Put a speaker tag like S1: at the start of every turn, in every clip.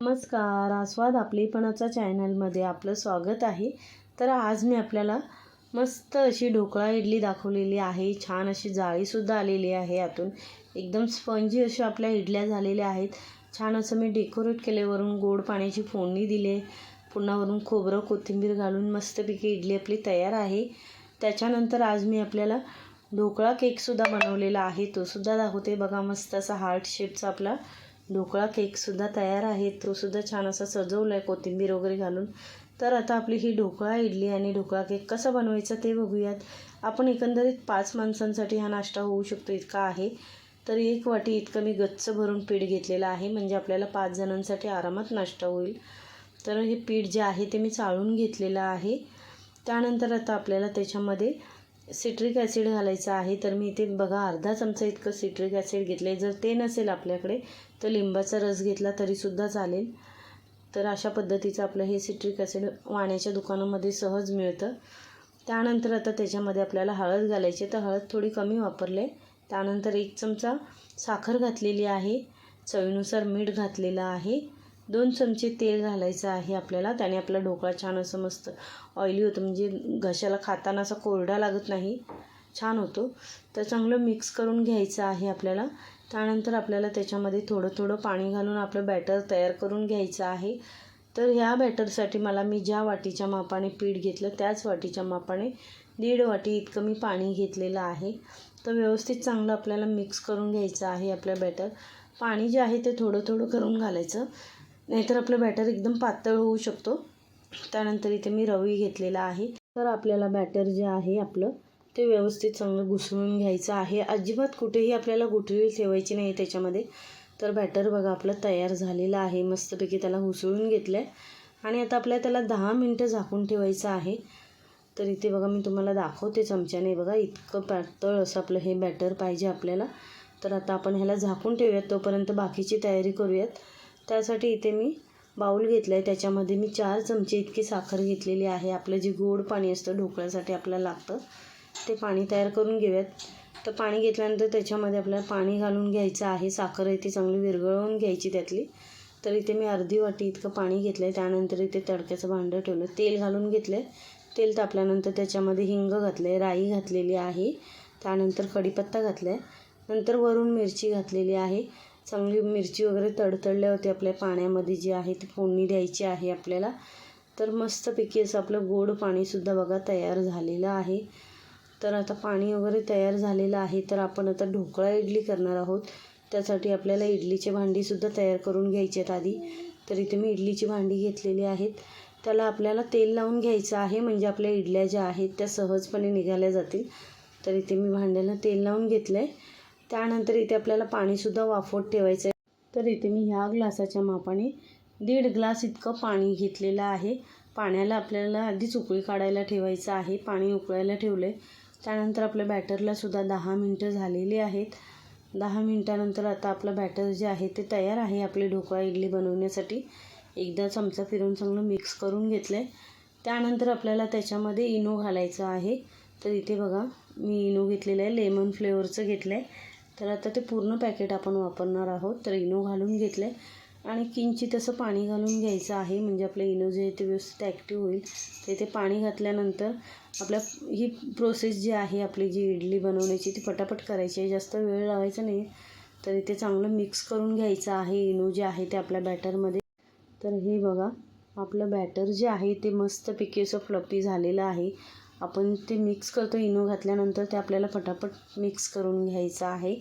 S1: नमस्कार आस्वाद आपलेपणाचा चॅनलमध्ये आपलं स्वागत आहे. तर आज मी आपल्याला मस्त अशी ढोकळा इडली दाखवलेली आहे. छान अशी जाळीसुद्धा आलेली आहे यातून. एकदम स्पंजी अशा आपल्या इडल्या झालेल्या आहेत. छान असं मी डेकोरेट केले वरून गोड पाण्याची फोडणी दिली पुन्हा वरून खोबरं कोथिंबीर घालून मस्तपैकी इडली आपली तयार आहे. त्याच्यानंतर आज मी आपल्याला ढोकळा केकसुद्धा बनवलेला आहे. तोसुद्धा दाखवते. बघा मस्त असा हार्ट शेपचा आपला ढोकळा केकसुद्धा तयार आहे. तोसुद्धा छान असा सजवला आहे कोथिंबीर वगैरे घालून. तर आता आपली ही ढोकळा इडली आणि ढोकळा केक कसा बनवायचा ते बघूयात. आपण एकंदरीत पाच माणसांसाठी हा नाश्ता होऊ शकतो इतका आहे. तर एक वाटी इतकं मी गच्च भरून पीठ घेतलेलं आहे. म्हणजे आपल्याला पाच जणांसाठी आरामात नाश्ता होईल. तर हे पीठ जे आहे ते मी चाळून घेतलेलं आहे. त्यानंतर आता आपल्याला त्याच्यामध्ये सिट्रिक ॲसिड घालायचं आहे तर मी इथे बघा अर्धा चमचा इतकं सिट्रिक ॲसिड घेतलं आहे जर ते नसेल आपल्याकडे तर लिंबाचा रस घेतला तरीसुद्धा चालेल. तर अशा पद्धतीचं आपलं हे सिट्रिक ॲसिड वाण्याच्या दुकानामध्ये सहज मिळतं. त्यानंतर आता त्याच्यामध्ये आपल्याला हळद घालायची तर हळद थोडी कमी वापरले. त्यानंतर एक चमचा साखर घातलेली आहे. चवीनुसार मीठ घातलेलं आहे. दोन चमचे तेल घालायचं आहे आपल्याला त्याने आपला ढोकळा छान असं मस्त ऑइली होतं. म्हणजे घशाला खाताना असा कोरडा लागत नाही छान होतो. तर चांगलं मिक्स करून घ्यायचं आहे आपल्याला. त्यानंतर आपल्याला त्याच्यामध्ये थोडं थोडं पाणी घालून आपलं बॅटर तयार करून घ्यायचं आहे. तर ह्या बॅटरसाठी मला मी ज्या वाटीच्या मापाने पीठ घेतलं त्याच वाटीच्या मापाने दीड वाटी इतकं मी पाणी घेतलेलं आहे. तर व्यवस्थित चांगलं आपल्याला मिक्स करून घ्यायचं आहे आपलं बॅटर पाणी जे आहे ते थोडं थोडं करून घालायचं. नाहीतर आपलं बॅटर एकदम पातळ होऊ शकतो. त्यानंतर इथे मी रवी घेतलेला आहे. तर आपल्याला बॅटर जे आहे आपलं ते व्यवस्थित चांगलं घुसळून घ्यायचं आहे. अजिबात कुठेही आपल्याला गुठळी ठेवायची नाही त्याच्यामध्ये. तर बॅटर बघा आपलं तयार झालेलं आहे. मस्तपैकी त्याला घुसळून घेतलं आहे आणि आता आपल्याला त्याला दहा मिनटं झाकून ठेवायचं आहे. तर इथे बघा मी तुम्हाला दाखवते चमच्याने. बघा इतकं पातळ असं आपलं हे बॅटर पाहिजे आपल्याला. तर आता आपण ह्याला झाकून ठेवूयात. तोपर्यंत बाकीची तयारी करूयात. त्यासाठी इथे मी बाऊल घेतलं आहे त्याच्यामध्ये मी चार चमचे इतकी साखर घेतलेली आहे. आपलं जे गोड पाणी असतं ढोकळ्यासाठी आपल्याला लागतं ते पाणी तयार करून घेऊयात. तर पाणी घेतल्यानंतर त्याच्यामध्ये आपल्याला पाणी घालून घ्यायचं आहे. साखर आहे ती चांगली विरघळवून घ्यायची त्यातली. तर इथे मी अर्धी वाटी इतकं पाणी घेतलं आहे त्यानंतर इथे तडक्याचं भांडं ठेवलं. तेल घालून घेतलं आहे तेल तापल्यानंतर त्याच्यामध्ये हिंग घातलं आहे राई घातलेली आहे. त्यानंतर कढीपत्ता घातला आहे नंतर वरून मिरची घातलेली आहे. चांगली मिरची वगैरे तडतडल्या होती आपल्या पाण्यामध्ये जी आहे ती फोडणी द्यायची आहे आपल्याला. तर मस्तपैकी असं आपलं गोड पाणीसुद्धा बघा तयार झालेलं आहे. तर आता पाणी वगैरे तयार झालेलं आहे. तर आपण आता ढोकळा इडली करणार आहोत. त्यासाठी आपल्याला इडलीचे भांडीसुद्धा तयार करून घ्यायचे आहेत आधी. तर इथे मी इडलीची भांडी घेतलेली आहेत. त्याला आपल्याला तेल लावून घ्यायचं आहे. म्हणजे आपल्या इडल्या ज्या आहेत त्या सहजपणे निघाल्या जातील. तर इथे मी भांड्याला तेल लावून घेतलं आहे त्यानंतर इथे आपल्याला पाणीसुद्धा वाफवत ठेवायचं आहे. तर इथे मी ह्या ग्लासाच्या मापाने दीड ग्लास इतकं पाणी घेतलेलं आहे. पाण्याला आपल्याला आधीच उकळी काढायला ठेवायचं आहे. पाणी उकळायला ठेवलं आहे त्यानंतर आपल्या बॅटरलासुद्धा दहा मिनटं झालेली आहेत. दहा मिनटानंतर आता आपलं बॅटर जे आहे ते तयार आहे आपली ढोकळा इडली बनवण्यासाठी. एकदा चमचा फिरून चांगलं मिक्स करून घेतलं आहे त्यानंतर आपल्याला त्याच्यामध्ये इनो घालायचं आहे. तर इथे बघा मी इनो घेतलेलं आहे. लेमन फ्लेवरचं घेतलं आहे तर आता ते पूर्ण पॅकेट आपण वापरणार आहोत. तर इनो घालून घेतलं आहे आणि किंचित असं पाणी घालून घ्यायचं आहे. म्हणजे आपलं इनो जे आहे ते व्यवस्थित ॲक्टिव्ह होईल. तर ते पाणी घातल्यानंतर आपल्या ही प्रोसेस जी आहे आपली जी इडली बनवण्याची ती पटापट करायची आहे. जास्त वेळ लावायचा नाही. तर इथे चांगलं मिक्स करून घ्यायचं आहे. इनो जे आहे ते आपल्या बॅटरमध्ये तर हे बघा आपलं बॅटर जे आहे ते मस्तपैकी असं फ्लपी झालेलं आहे. आपण ते मिक्स करतो इनो घातल्यानंतर ते आपल्याला पटापट मिक्स करून घ्यायचं आहे.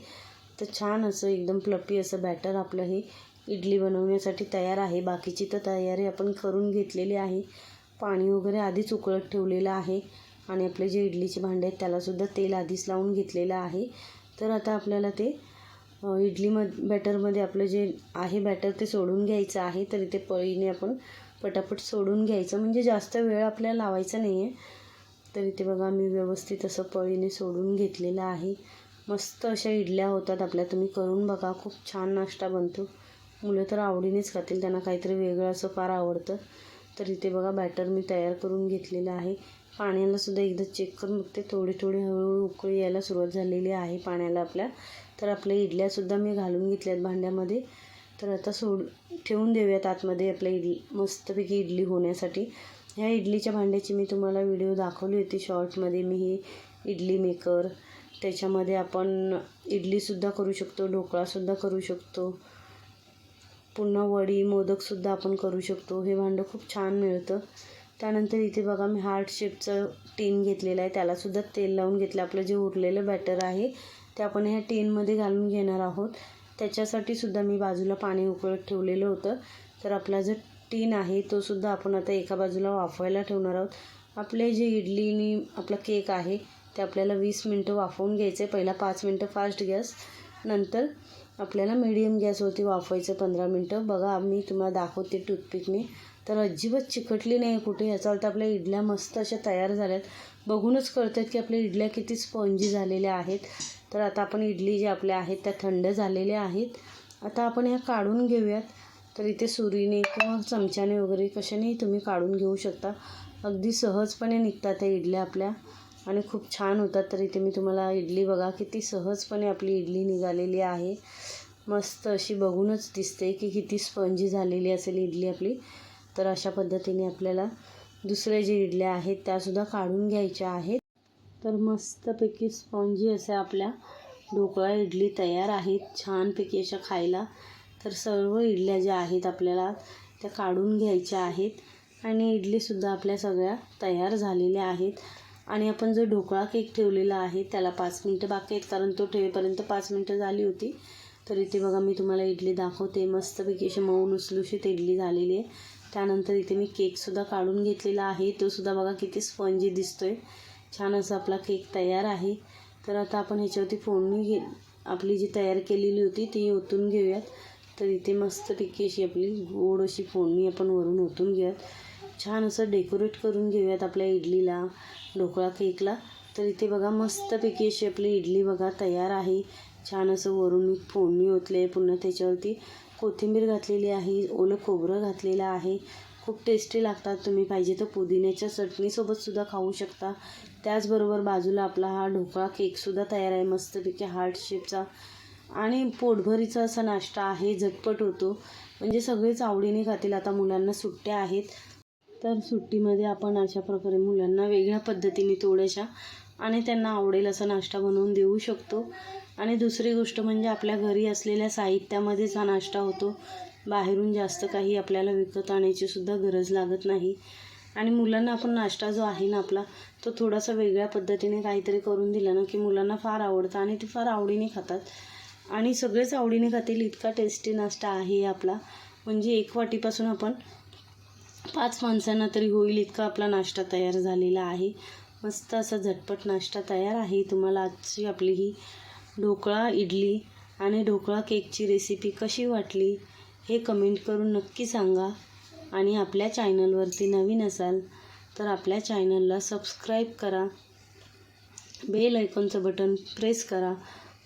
S1: तर छान असं एकदम फ्लपी असं बॅटर आपलं हे इडली बनवण्यासाठी तयार आहे. बाकीची तर तयारी आपण करून घेतलेली आहे. पाणी वगैरे आधीच उकळत ठेवलेलं आहे. आणि आपले जे इडलीचे भांडे आहेत त्यालासुद्धा तेल आधीच लावून घेतलेलं आहे. तर आता आपल्याला ते इडली मध बॅटरमध्ये आपलं जे आहे बॅटर ते सोडून घ्यायचं आहे. तर इथे पळीने आपण पटापट सोडून घ्यायचं. म्हणजे जास्त वेळ आपल्याला लावायचा नाही आहे तर इथे बघा मी व्यवस्थित असं पळीने सोडून घेतलेलं आहे. मस्त अशा इडल्या होतात आपल्या. तुम्ही करून बघा खूप छान नाश्ता बनतो. मुलं तर आवडीनेच खातील त्यांना काहीतरी वेगळं असं फार आवडतं. तर इथे बघा बॅटर मी तयार करून घेतलेलं आहे. पाण्यालासुद्धा एकदा चेक करून बघते. थोडी थोडी हळूहळू उकळी यायला सुरुवात झालेली आहे पाण्याला आपल्या. तर आपल्या इडल्यासुद्धा मी घालून घेतल्यात भांड्यामध्ये. तर आता सोड ठेवून देऊयात आतमध्ये आपल्या इडली मस्तपैकी इडली होण्यासाठी. ह्या इडलीच्या भांड्याची मी तुम्हाला व्हिडिओ दाखवली होती शॉर्टमध्ये मी ही इडली मेकर. त्याच्यामध्ये आपण इडलीसुद्धा करू शकतो ढोकळासुद्धा करू शकतो. पुन्हा वडी मोदकसुद्धा आपण करू शकतो. हे भांडं खूप छान मिळतं. त्यानंतर इथे बघा मी हार्ट शेपचं टीन घेतलेलं आहे. त्यालासुद्धा तेल लावून घेतलं. आपलं जे उरलेलं बॅटर आहे ते आपण ह्या टीनमध्ये घालून घेणार आहोत. त्याच्यासाठी सुद्धा मी बाजूला पाणी उकळत ठेवलेलं होतं. तर आपला जर टीन आहे तो सुद्धा आपण आता एका बाजूला वाफवायला ठेवणार आहोत. आपले जे इडलीनी आपला केक आहे ते आपल्याला वीस मिनटं वाफवून घ्यायचं. आहे पहिला पाच मिनटं फास्ट गॅस नंतर आपल्याला मिडियम गॅसवरती वाफवायचं पंधरा मिनटं. बघा मी तुम्हाला दाखवते टूथपिकने. तर अजिबात चिकटली नाही कुठे. याचा अर्थ आपल्या इडल्या मस्त अशा तयार झाल्यात. बघूनच कळतात की आपल्या इडल्या किती स्पॉन्जी झालेल्या आहेत. तर आता आपण इडली ज्या आपल्या आहेत त्या थंड झालेल्या आहेत. आता आपण ह्या काढून घेऊयात. तर इथे सुरीने किंवा चमच्याने वगैरे कशानेही तुम्ही काढून घेऊ शकता. अगदी सहजपणे निघतात त्या इडल्या आपल्या. आणि खूप छान होतात. तर इथे मी तुम्हाला इडली बघा किती सहजपणे आपली इडली निघालेली आहे. मस्त अशी बघूनच दिसते की किती स्पंजी झालेली असेल इडली आपली. तर अशा पद्धतीने आपल्याला दुसऱ्या जे इडल्या आहेत त्यासुद्धा काढून घ्यायच्या आहेत. तर मस्तपैकी स्पंजी अशा आपल्या ढोकळा इडली तयार आहेत. छानपैकी अशा खायला तर सर्व इडल्या ज्या आहेत आपल्याला त्या काढून घ्यायच्या आहेत. आणि इडलीसुद्धा आपल्या सगळ्या तयार झालेल्या आहेत. आणि आपण जो ढोकळा केक ठेवलेला आहे त्याला पाच मिनटं बाकी आहेत कारण तो ठेवेपर्यंत पाच मिनटं झाली होती. तर इथे बघा मी तुम्हाला इडली दाखवते. मस्तपैकी अशी मऊ लुसलुशीत इडली झालेली आहे. त्यानंतर इथे मी केकसुद्धा काढून घेतलेला आहे. तो सुद्धा बघा किती स्पंजी दिसतो आहे छान असा आपला केक तयार आहे. तर आता आपण ह्याच्यावरती फोडणी घे आपली जी तयार केलेली होती ती ओतून घेऊयात. तर इथे मस्तपैकी अशी आपली गोड अशी फोडणी आपण वरून ओतून घेऊयात. छान असं डेकोरेट करून घेऊयात आपल्या इडलीला ढोकळा केकला तर इथे बघा मस्तपैकी अशी आपली इडली बघा तयार आहे. छान असं वरून मी फोडणी ओतले पुन्हा त्याच्यावरती. कोथिंबीर घातलेली आहे ओलं खोबरं घातलेलं आहे. खूप टेस्टी लागतात तुम्ही पाहिजे तर पुदिन्याच्या चटणीसोबतसुद्धा खाऊ शकता. त्याचबरोबर बाजूला आपला हा ढोकळा केकसुद्धा तयार आहे मस्तपैकी हार्ट शेपचा आणि पोटभरीचा असा नाश्ता आहे झटपट होतो. म्हणजे सगळेच आवडीने खातील. आता मुलांना सुट्ट्या आहेत. तर सुट्टीमध्ये आपण अशा प्रकारे मुलांना वेगळ्या पद्धतीने थोड्याशा आणि त्यांना आवडेल असा नाश्ता बनवून देऊ शकतो. आणि दुसरी गोष्ट म्हणजे आपल्या घरी असलेल्या साहित्यामध्येच हा नाश्ता होतो. बाहेरून जास्त काही आपल्याला विकत आणायची सुद्धा गरज लागत नाही. आणि मुलांना आपण नाश्ता जो आहे ना आपला तो थोडासा वेगळ्या पद्धतीने काहीतरी करून दिला ना की मुलांना फार आवडतं आणि ते फार आवडीने खातात. आणि सगळेच आवडीने खातील इतका टेस्टी नाश्ता आहे आपला. म्हणजे एक वाटीपासून आपण पाच माणसांना तरी होईल इतका आपला नाश्ता तयार झालेला आहे. मस्त असा झटपट नाश्ता तयार आहे. तुम्हाला आजची आपली ही ढोकळा इडली आणि ढोकळा केकची रेसिपी कशी वाटली हे कमेंट करून नक्की सांगा. आणि आपल्या चॅनलवरती नवीन असाल तर आपल्या चॅनलला सबस्क्राईब करा. बेल आयकॉनचं बटन प्रेस करा.